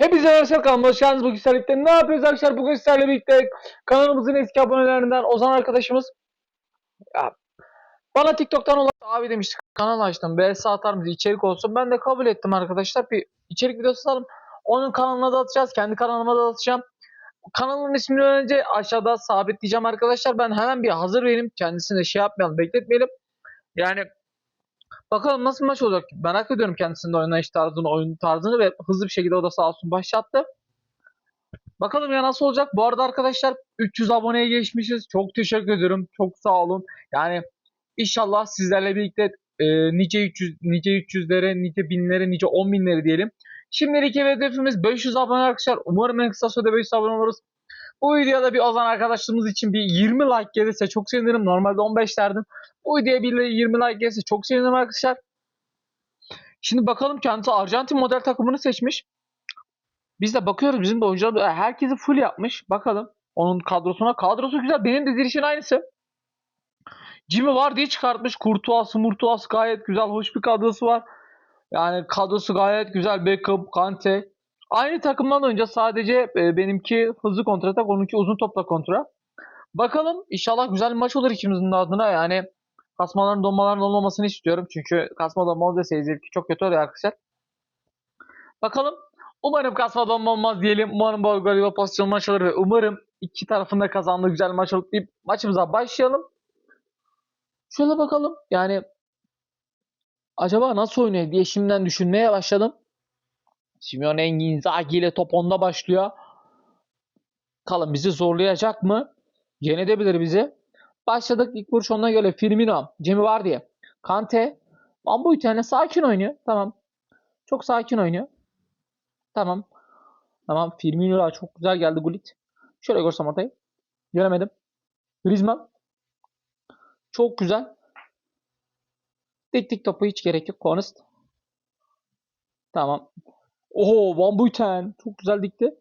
Hepinize kanalıma hoş geldiniz. Bugün sizlerle birlikte ne yapıyoruz arkadaşlar? Bugün sizlerle birlikte kanalımızın eski abonelerinden Ozan arkadaşımız ya, bana TikTok'tan olan abi demişti kanal açtım. BS atar mısın? içerik olsun. Ben de kabul ettim arkadaşlar. Bir içerik videosu alalım. Onun kanalına da atacağız. Kendi kanalıma da atacağım. Kanalın ismini önce aşağıda sabitleyeceğim arkadaşlar. Ben hemen bir hazır vereyim. Kendisine şey yapmayalım. Bekletmeyelim. Yani Bakalım nasıl maç olacak. Merak ediyorum kendisinin oynayış tarzını, oyun tarzını ve hızlı bir şekilde o da sağ olsun başlattı. Bakalım ya nasıl olacak. Bu arada arkadaşlar 300 aboneye geçmişiz. Çok teşekkür ediyorum. Çok sağ olun. Yani inşallah sizlerle birlikte e, nice 300 nice 300'lere, nice binlere, nice 10 binlere diyelim. Şimdilik hedefimiz 500 abone arkadaşlar. Umarım en kısa sürede 500 abone oluruz. Bu videoda bir Ozan arkadaşımız için bir 20 like gelirse çok sevinirim. Normalde 15 derdim. Bu videoya bir 20 like gelirse çok sevinirim arkadaşlar. Şimdi bakalım kendisi Arjantin model takımını seçmiş. Biz de bakıyoruz bizim de oyuncular herkesi full yapmış. Bakalım onun kadrosuna. Kadrosu güzel. Benim dizilişin aynısı. Jimmy var diye çıkartmış. Kurtuğası, Murtuğası gayet güzel. Hoş bir kadrosu var. Yani kadrosu gayet güzel. Beckham, Kante. Aynı takımdan önce sadece e, benimki hızlı kontratak, onunki uzun topla kontra. Bakalım inşallah güzel bir maç olur ikimizin adına. Yani kasmaların donmaların olmamasını istiyorum. Çünkü kasma donma olunca seyirci çok kötü oluyor arkadaşlar. Bakalım. Umarım kasma donma olmaz diyelim. Umarım bol gol ve pozisyon maç olur ve umarım iki tarafında kazandığı güzel maç olur deyip maçımıza başlayalım. Şöyle bakalım. Yani acaba nasıl oynuyor diye şimdiden düşünmeye başladım. Simeone Inzaghi ile top onda başlıyor. Kalın bizi zorlayacak mı? Yenedebilir bizi. Başladık ilk vuruş onuna göre Firmino, Jimmy var diye. Kante, Van Buiten'le sakin oynuyor. Tamam. Çok sakin oynuyor. Tamam. Tamam. Firmino'lar çok güzel geldi Gullit. Şöyle görsem ortayı. Göremedim. Griezmann. Çok güzel. Dik dik topu hiç gerek yok. Konst. Tamam. Oho Van Buiten. Çok güzel dikti.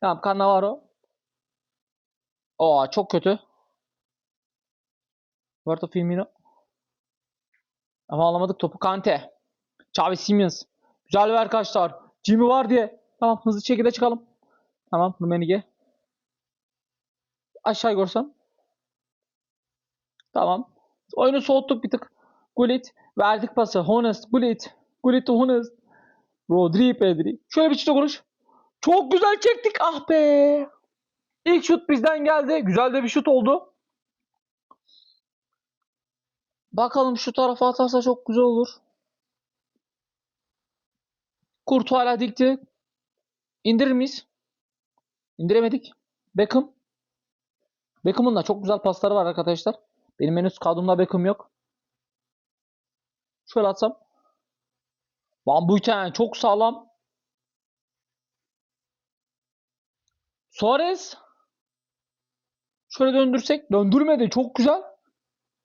Tamam Cannavaro. Aa çok kötü. Roberto Firmino. Ama alamadık topu Kante. Xavi Simons. Güzel bir arkadaşlar. Jimmy var diye. Tamam hızlı şekilde çıkalım. Tamam Rumenige. Aşağı görsem. Tamam. Oyunu soğuttuk bir tık. Gullit. Verdik pası. Honest. Gullit. Gullit to Honest. Rodri Pedri. Şöyle bir çift dokunuş. Çok güzel çektik. Ah be. İlk şut bizden geldi. Güzel de bir şut oldu. Bakalım şu tarafa atarsa çok güzel olur. Kurtu hala dikti. İndirir miyiz? İndiremedik. Beckham. Beckham'ın da çok güzel pasları var arkadaşlar. Benim henüz kadromda Beckham yok. Şöyle atsam. Van Buiten çok sağlam. Suarez. Şöyle döndürsek. Döndürmedi. Çok güzel.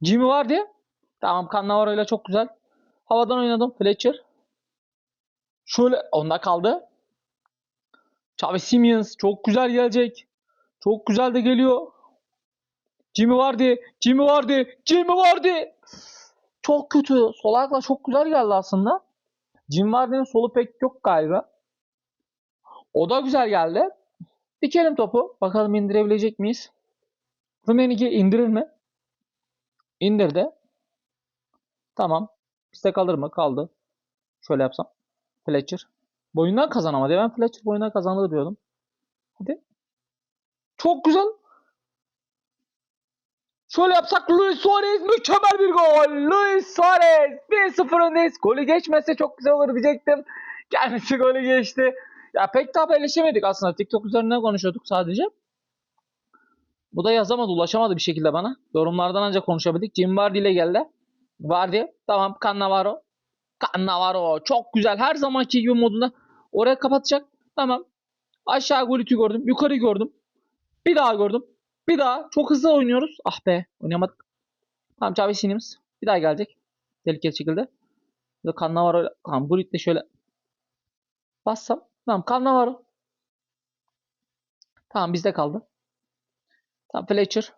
Jimmy var diye. Tamam Cannavaro ile çok güzel. Havadan oynadım. Fletcher. Şöyle onda kaldı. Xavi Simons çok güzel gelecek. Çok güzel de geliyor. Jimmy vardı. Jimmy vardı. Jimmy vardı. Çok kötü. Sol ayakla çok güzel geldi aslında. Jim Vardy'nin solu pek yok galiba. O da güzel geldi. Dikelim topu. Bakalım indirebilecek miyiz? Rumenigi indirir mi? İndirdi. Tamam. Bizde kalır mı? Kaldı. Şöyle yapsam. Fletcher. Boyundan kazanamadı. Ben Fletcher boyundan kazandı diyordum. Hadi. Çok güzel. Şöyle yapsak Luis Suarez mükemmel bir gol. Luis Suarez 1-0 öndeyiz. Golü geçmese çok güzel olur diyecektim. Kendisi golü geçti. Ya pek de haberleşemedik aslında. TikTok üzerinden konuşuyorduk sadece. Bu da yazamadı, ulaşamadı bir şekilde bana. Yorumlardan ancak konuşabildik. Jim Vardy ile geldi. Vardy. Tamam. Cannavaro. Cannavaro. Çok güzel. Her zamanki gibi modunda. Oraya kapatacak. Tamam. Aşağı golütü gördüm. Yukarı gördüm. Bir daha gördüm. Bir daha. Çok hızlı oynuyoruz. Ah be. Oynamadık. Tamam Xavi Simons. Bir daha gelecek. Tehlikeli şekilde. Ve Cannavaro. Tamam Gullit de şöyle. Bassam. Tamam Cannavaro. Tamam bizde kaldı. Tamam Fletcher.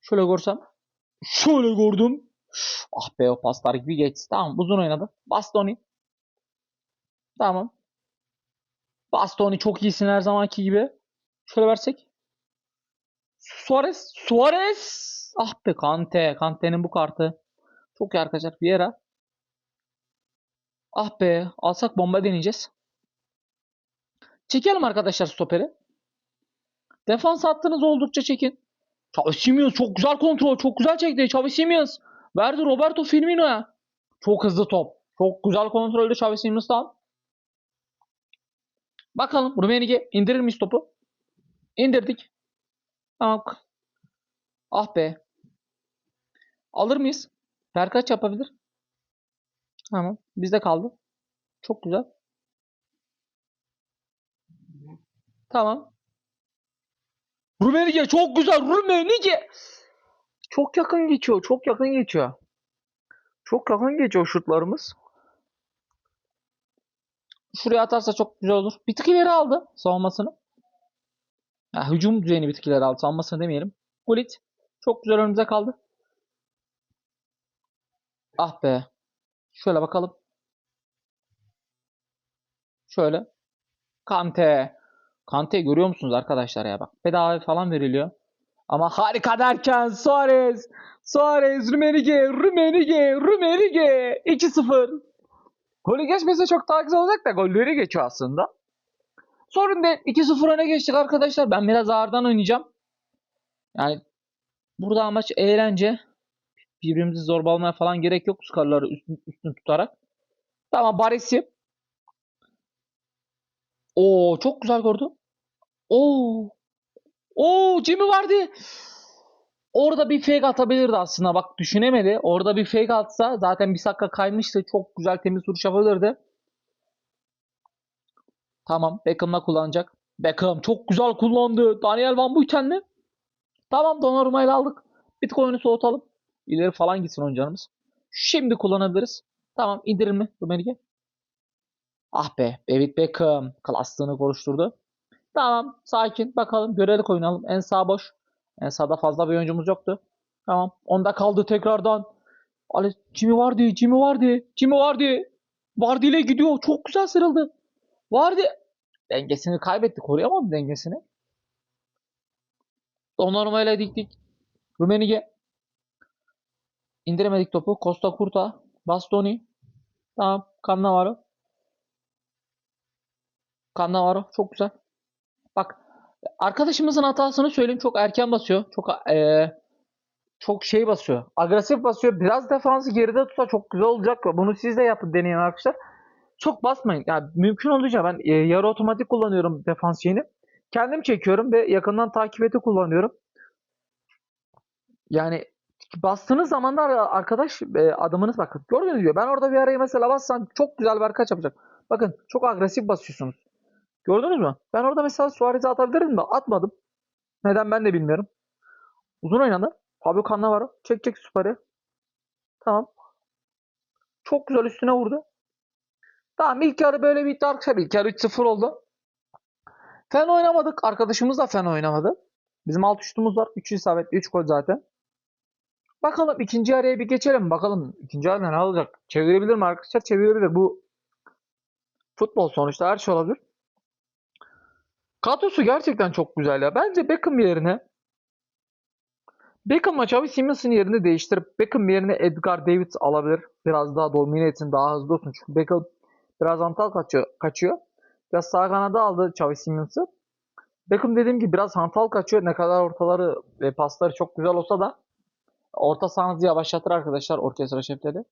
Şöyle görsem. Şöyle gördüm. Ah be o paslar gibi geçti. Tamam uzun oynadı. Bastoni. Tamam. Bastoni çok iyisin her zamanki gibi. Şöyle versek. Suarez. Suarez. Ah be Kante. Kante'nin bu kartı. Çok iyi arkadaşlar. Vieira. Ah be. Alsak bomba deneyeceğiz. Çekelim arkadaşlar stoperi. Defans hattınız oldukça çekin. Xavi Simons çok güzel kontrol. Çok güzel çekti. Xavi Simons. Verdi Roberto Firmino'ya. Çok hızlı top. Çok güzel kontrollü Xavi Simons'tan. Bakalım Rumenige indirir miyiz topu? İndirdik. Tamam. Ah be. Alır mıyız? Berkaç yapabilir. Tamam. Bizde kaldı. Çok güzel. Tamam. Rumenige çok güzel. Rumenige. Çok yakın geçiyor. Çok yakın geçiyor. Çok yakın geçiyor şutlarımız. Şuraya atarsa çok güzel olur. Bir tık ileri aldı savunmasını. Ya, hücum düzeyini ileri aldı. Savunmasını demeyelim. Gullit. Çok güzel önümüze kaldı. Ah be. Şöyle bakalım. Şöyle. Kante. Kante görüyor musunuz arkadaşlar ya bak. Bedava falan veriliyor. Ama harika derken Suarez. Suarez, Rumenige, Rumenige, Rumenige. 2-0. Golü geçmese çok daha güzel olacak da golleri geçiyor aslında. Sorun değil. 2-0 öne geçtik arkadaşlar. Ben biraz ağırdan oynayacağım. Yani burada amaç eğlence. Birbirimizi zorbalamaya falan gerek yok. Skorları üstün, üstün tutarak. Tamam Baresi. Oo çok güzel gördü. Oo. Oo Jimmy vardı. Orada bir fake atabilirdi aslında. Bak düşünemedi. Orada bir fake atsa zaten bir sakka kaymıştı. Çok güzel temiz vuruş yapabilirdi. Tamam. Beckham'la kullanacak. Beckham çok güzel kullandı. Daniel Van Buiten'le. Tamam Donnarumma'yı aldık. Bir tık soğutalım. İleri falan gitsin oyuncağımız. Şimdi kullanabiliriz. Tamam indirir mi Rumenige? Ah be. David Beckham. Klaslığını konuşturdu. Tamam. Sakin. Bakalım. Görerek oynayalım. En sağ boş. En sağda fazla bir oyuncumuz yoktu. Tamam. Onda kaldı tekrardan. Ali Jimmy vardı. Jimmy vardı. Jimmy vardı. Vardı ile gidiyor. Çok güzel sıyrıldı. Vardı. Dengesini kaybetti. Koruyamadı dengesini. Donnarumma ile diktik. Rumenige. İndiremedik topu. Costa Curta. Bastoni. Tamam. Cannavaro. Cannavaro. Çok güzel. Bak. Arkadaşımızın hatasını söyleyeyim. Çok erken basıyor. Çok eee, çok şey basıyor. Agresif basıyor. Biraz defansı geride tutsa çok güzel olacak. Bunu siz de yapın deneyin arkadaşlar. Çok basmayın. Yani mümkün olduğunca ben e, yarı otomatik kullanıyorum defans şeyini. Kendim çekiyorum ve yakından takip eti kullanıyorum. Yani bastığınız zaman da arkadaş e, adımınız bakın. Gördünüz mü? Ben orada bir araya mesela bassam çok güzel bir kaç yapacak. Bakın çok agresif basıyorsunuz. Gördünüz mü? Ben orada mesela Suarez'i atabilirdim de atmadım. Neden ben de bilmiyorum. Uzun oynadı. Fabio Cannavaro. Çek çek süperi. Tamam. Çok güzel üstüne vurdu. Tamam ilk yarı böyle bitti arkadaşlar. İlk yarı 3-0 oldu. Fen oynamadık. Arkadaşımız da fen oynamadı. Bizim alt şutumuz var. 3 isabetli 3 gol zaten. Bakalım ikinci yarıya bir geçelim. Bakalım ikinci yarıda ne olacak? Çevirebilir mi arkadaşlar? Çevirebilir. Bu futbol sonuçta her şey olabilir. Kadrosu gerçekten çok güzel ya. Bence Beckham yerine Beckham'la Xavi Simons'ın yerini değiştirip Beckham yerine Edgar Davids alabilir. Biraz daha domine etsin, daha hızlı olsun. Çünkü Beckham biraz hantal kaçıyor. kaçıyor. Biraz sağ kanada aldı Xavi Simons'ı. Beckham dediğim gibi biraz hantal kaçıyor. Ne kadar ortaları ve pasları çok güzel olsa da orta sahanızı yavaşlatır arkadaşlar orkestra şefleri.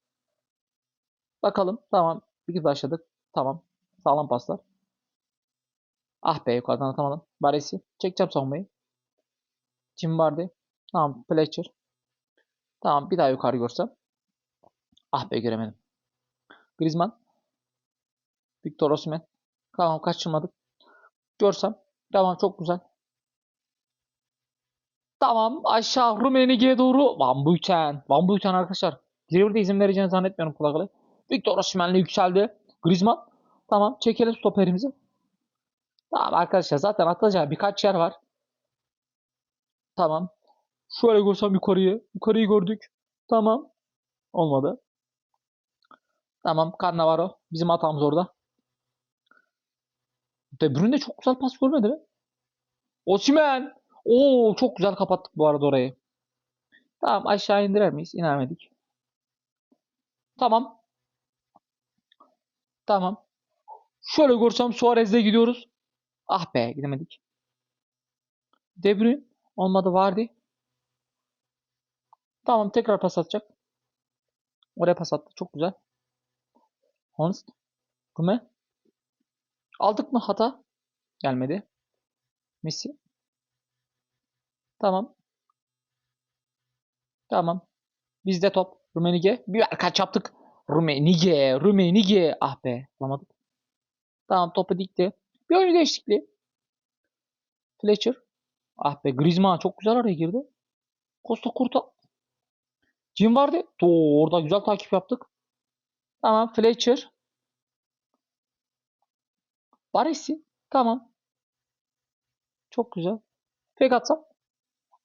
Bakalım. Tamam. Bir başladık. Tamam. Sağlam paslar. Ah be yukarıdan atamadım. Baresi. Çekeceğim savunmayı. Kim vardı? Tamam. Fletcher. Tamam. Bir daha yukarı görsem. Ah be göremedim. Griezmann. Victor Osimhen. Tamam kaçırmadık. Görsem. Tamam çok güzel. Tamam aşağı Rumenige'ye doğru. Van Buiten. Van Buiten arkadaşlar. Dribble'de izin vereceğini zannetmiyorum kolay kolay. Victor Osimhen'le yükseldi. Griezmann. Tamam çekelim stoperimizi. Tamam arkadaşlar zaten atacağı birkaç yer var. Tamam. Şöyle görsem yukarıyı. Yukarıyı gördük. Tamam. Olmadı. Tamam Cannavaro. Bizim hatamız orada. De Bruyne çok güzel pas görmedi mi? Osimhen. Oo çok güzel kapattık bu arada orayı. Tamam aşağı indirer miyiz? İnemedik. Tamam. Tamam. Şöyle görsem Suarez'le gidiyoruz. Ah be gidemedik. De Bruyne olmadı vardı. Tamam tekrar pas atacak. Oraya pas attı. Çok güzel. Honest. Kume. Aldık mı hata? Gelmedi. Messi. Tamam. Tamam. Bizde top. Rumenige. Bir kaç yaptık. Rumenige. Rumenige. Ah be. Alamadık. Tamam topu dikti. Bir oyuncu değişikliği. Fletcher. Ah be Griezmann çok güzel araya girdi. Costa Curta. Kim vardı? Oo, orada güzel takip yaptık. Tamam Fletcher. Baresi. Tamam. Çok güzel. Fake atsam.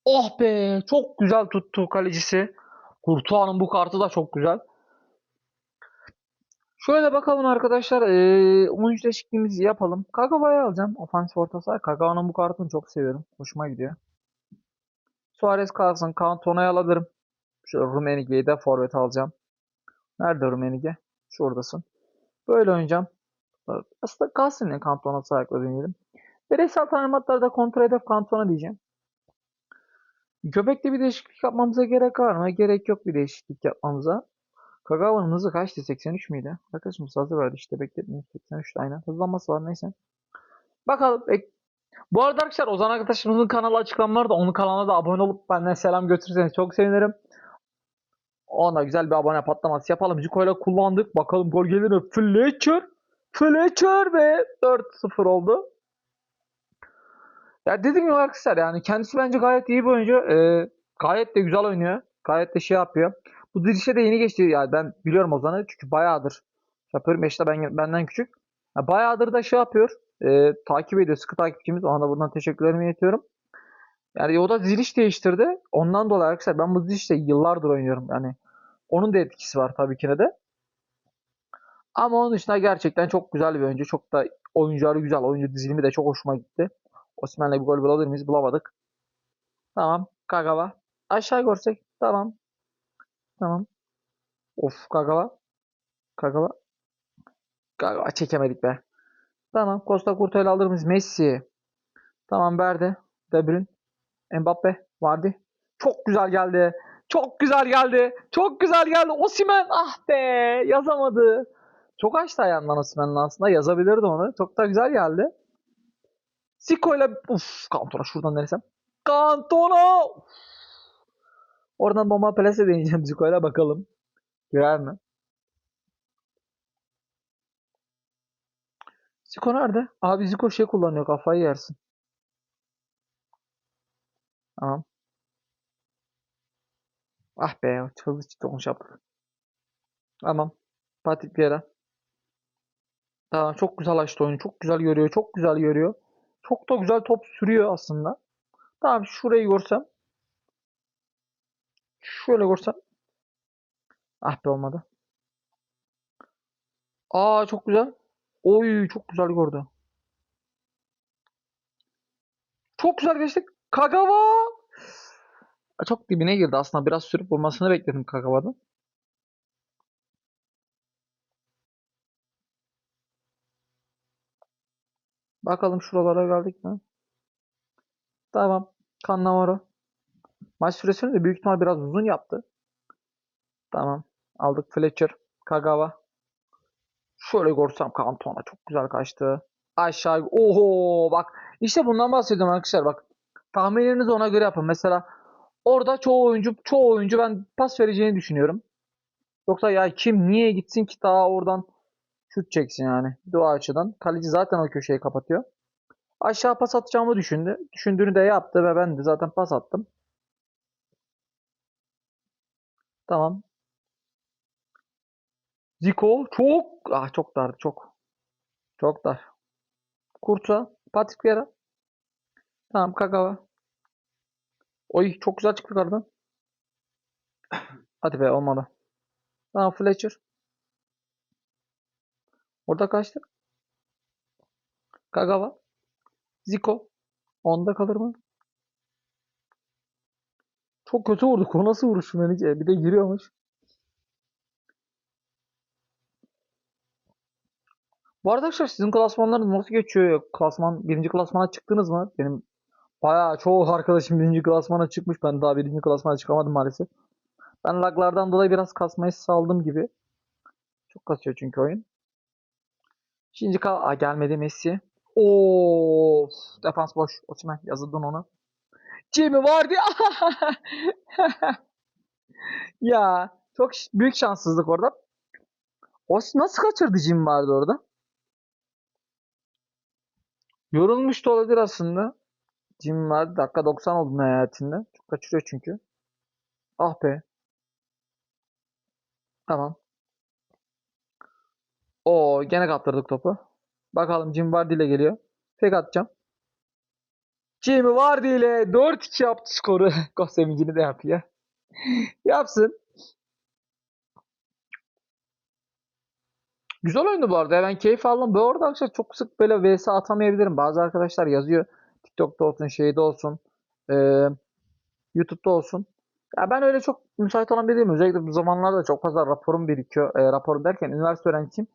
Oh be. Çok güzel tuttu kalecisi. Kurtuğa'nın bu kartı da çok güzel. Şöyle bakalım arkadaşlar. Ee, oyuncu değişikliğimizi yapalım. Kagawa'yı alacağım. Ofansif orta saha. Kagawa'nın bu kartını çok seviyorum. Hoşuma gidiyor. Suarez kalsın. Cantona'yı alabilirim. Rummenigge'yi de forvet alacağım. Nerede Rummenigge? Şuradasın. Böyle oynayacağım. Aslında ya Cantona sahiple deneyelim. Bireysel talimatlarda kontrol hedef Cantona diyeceğim. Göbekte bir değişiklik yapmamıza gerek var mı? Gerek yok bir değişiklik yapmamıza. Kagawa'nın hızı kaçtı? 83 miydi? Arkadaşımız hızı verdi işte bekletmeyin. 83'tü aynen. Hızlanması var neyse. Bakalım. Bu arada arkadaşlar Ozan arkadaşımızın kanalı açıklanmalarda onun kanalına da abone olup benden selam götürürseniz çok sevinirim. Ona güzel bir abone patlaması yapalım. Zico ile kullandık. Bakalım gol gelir mi? Fletcher. Fletcher ve 4-0 oldu. Ya dediğim gibi arkadaşlar yani kendisi bence gayet iyi bir oyuncu. Ee, gayet de güzel oynuyor. Gayet de şey yapıyor. Bu dirişe de yeni geçti. Yani ben biliyorum Ozan'ı çünkü bayağıdır şey yapıyorum. Yaşta ben, benden küçük. Ya bayağıdır da şey yapıyor. Ee, takip ediyor. Sıkı takipçimiz. Ona da buradan teşekkürlerimi iletiyorum. Yani o da diliş değiştirdi. Ondan dolayı arkadaşlar ben bu dilişle yıllardır oynuyorum. Yani onun da etkisi var tabii ki de. Ama onun dışında gerçekten çok güzel bir oyuncu. Çok da oyuncuları güzel. Oyuncu dizilimi de çok hoşuma gitti. Osman'la bir gol bulabilir miyiz? Bulamadık. Tamam. Kagawa. Aşağı görsek. Tamam. Tamam. Of Kagawa. Kagawa. Kagawa çekemedik be. Tamam. Costa Curta'yı alır mıyız? Messi. Tamam verdi. De Bruyne. Mbappe. Vardı. Çok güzel geldi. Çok güzel geldi. Çok güzel geldi. Osimhen ah be yazamadı. Çok açtı ayağından Osimhen'in aslında. Yazabilirdi onu. Çok da güzel geldi. Siko ile uf Cantona şuradan denesem. Cantona! Uf. Oradan bomba plase deneyeceğim Zico ile bakalım. Girer mi? Zico nerede? Abi Zico şey kullanıyor kafayı yersin. Tamam. Ah be hızlı çıktı onu yaptık. Tamam. Patrick Vieira. Tamam çok güzel açtı oyunu. Çok güzel görüyor. Çok güzel görüyor. Çok da güzel top sürüyor aslında. Tamam şurayı görsem. Şöyle görsem. Ah be olmadı. Aa çok güzel. Oy çok güzel gördü. Çok güzel geçtik. Kagawa. Çok dibine girdi aslında. Biraz sürüp vurmasını bekledim Kagawa'dan. Bakalım şuralara geldik mi? Tamam. Cannavaro. Maç süresini de büyük ihtimal biraz uzun yaptı. Tamam. Aldık Fletcher. Kagawa. Şöyle görsem Cantona çok güzel kaçtı. Aşağı. Oho bak. İşte bundan bahsediyorum arkadaşlar bak. Tahminlerinizi ona göre yapın. Mesela orada çoğu oyuncu çoğu oyuncu ben pas vereceğini düşünüyorum. Yoksa ya kim niye gitsin ki daha oradan şut çeksin yani. Bu açıdan. Kaleci zaten o köşeyi kapatıyor. Aşağı pas atacağımı düşündü. Düşündüğünü de yaptı ve ben de zaten pas attım. Tamam. Zico çok ah çok dar çok. Çok dar. Kurta, Patrick Vieira. Tamam Kagawa. Oy çok güzel çıktı kardan. Hadi be olmadı. Tamam Fletcher. Orada kaçtı. Kagawa. Zico. Onda kalır mı? Çok kötü vurduk. O nasıl vuruş Melike? Bir de giriyormuş. Bu arada arkadaşlar sizin klasmanlarınız nasıl geçiyor? Klasman, birinci klasmana çıktınız mı? Benim bayağı çoğu arkadaşım birinci klasmana çıkmış. Ben daha birinci klasmana çıkamadım maalesef. Ben laglardan dolayı biraz kasmayı saldım gibi. Çok kasıyor çünkü oyun. Şimdi kal gelmedi Messi. Of, defans boş. Osimhen yazıldın onu. Jimmy vardı. ya çok büyük şanssızlık orada. O nasıl kaçırdı Jimmy vardı orada? Yorulmuş da olabilir aslında. Jimmy vardı. Dakika 90 oldu nihayetinde. Çok kaçırıyor çünkü. Ah be. Tamam. O gene kaptırdık topu. Bakalım Jimmy Vardy ile geliyor. Tek atacağım. Jimmy Vardy ile 4-2 yaptı skoru. Gol sevincini de yapıyor. Yapsın. Güzel oyundu bu arada. Ben keyif aldım. Bu arada arkadaşlar çok sık böyle vs atamayabilirim. Bazı arkadaşlar yazıyor. TikTok'ta olsun, şeyde olsun. eee, YouTube'da olsun. Ya ben öyle çok müsait olan biri değilim. Özellikle bu zamanlarda çok fazla raporum birikiyor. E, raporum derken üniversite öğrencisiyim.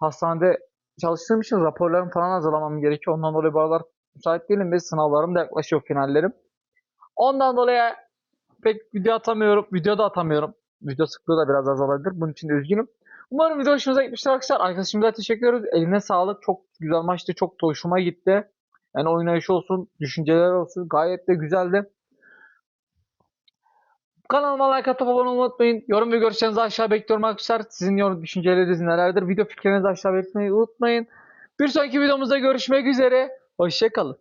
Hastanede çalıştığım için raporlarımı falan hazırlamam gerekiyor. Ondan dolayı bu aralar müsait değilim ve sınavlarım da yaklaşıyor finallerim. Ondan dolayı pek video atamıyorum. Video da atamıyorum. Video sıklığı da biraz azalabilir. Bunun için de üzgünüm. Umarım video hoşunuza gitmiştir arkadaşlar. Arkadaşımıza teşekkür ediyoruz. Eline sağlık. Çok güzel maçtı. Çok hoşuma gitti. Yani oynayışı olsun, düşünceler olsun. Gayet de güzeldi. Kanalıma like atıp abone olmayı unutmayın. Yorum ve görüşlerinizi aşağı bekliyorum arkadaşlar. Sizin yorum düşünceleriniz nelerdir? Video fikirlerinizi aşağı belirtmeyi unutmayın. Bir sonraki videomuzda görüşmek üzere. Hoşçakalın.